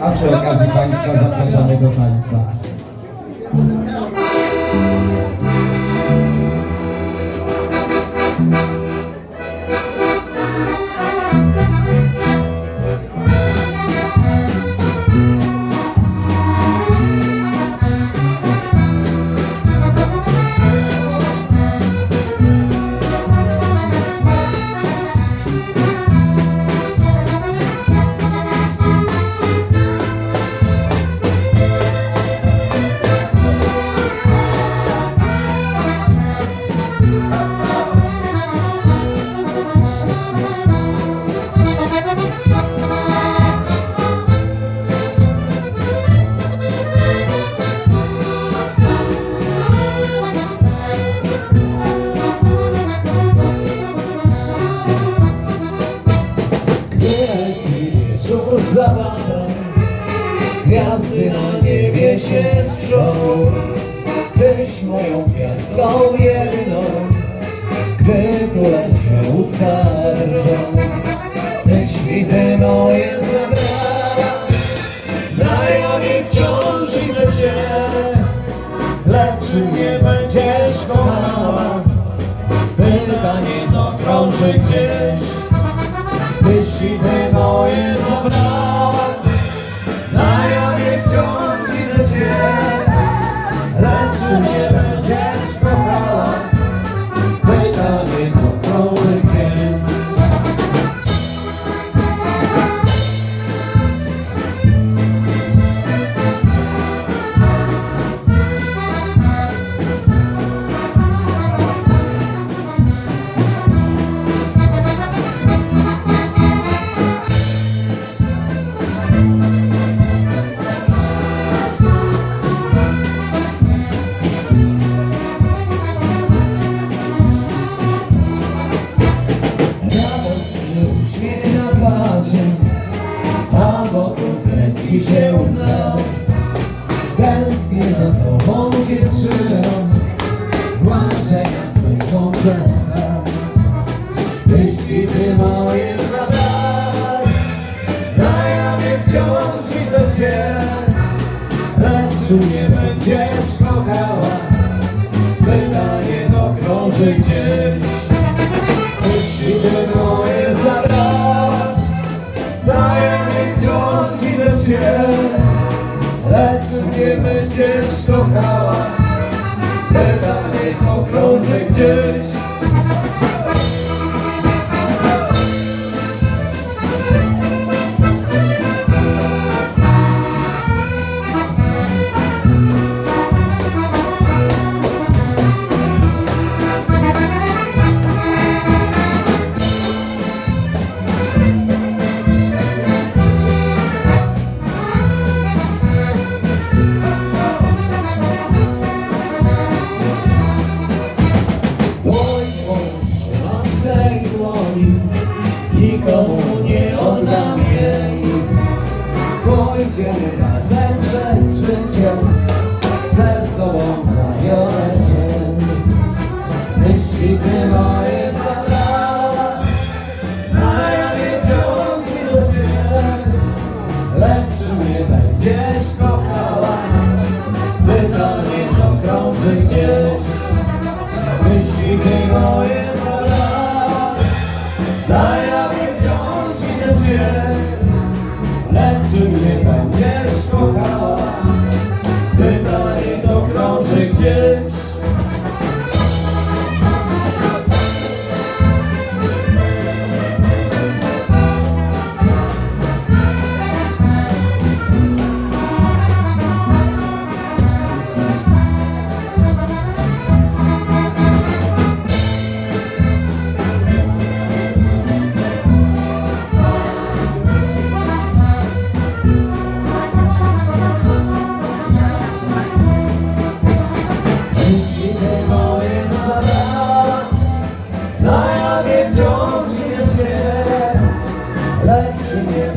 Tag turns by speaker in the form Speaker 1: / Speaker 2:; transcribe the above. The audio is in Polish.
Speaker 1: A przy okazji Państwa zapraszamy do tańca.
Speaker 2: Zapada Gwiazdy na niebie się strzą Tyś moją gwiazdką jedyną Gdy tulę cię uskarżą Te świty moje zabrała Na jawie wciąż widzę cię Lecz mnie będziesz kochała. Pytanie to krąży gdzieś kręci się łza Tęsknię za tobą dziewczyną Włażenia pęką ze sna Ty świty moje zabrała Na jawie wciąż widzę cię Lecz mnie będziesz kochała. Pytanie to krąży Lecz mnie będziesz kochała. Pytanie to krąży gdzieś Pójdziemy razem przez życie Ze sobą zabiorę cię Ty świty moje zabrała A ja nie wciąż widzę cię Lecz mnie będziesz kochała Pytanie to krąży gdzieś. Myśli ty moje zabrała Lecz czy mnie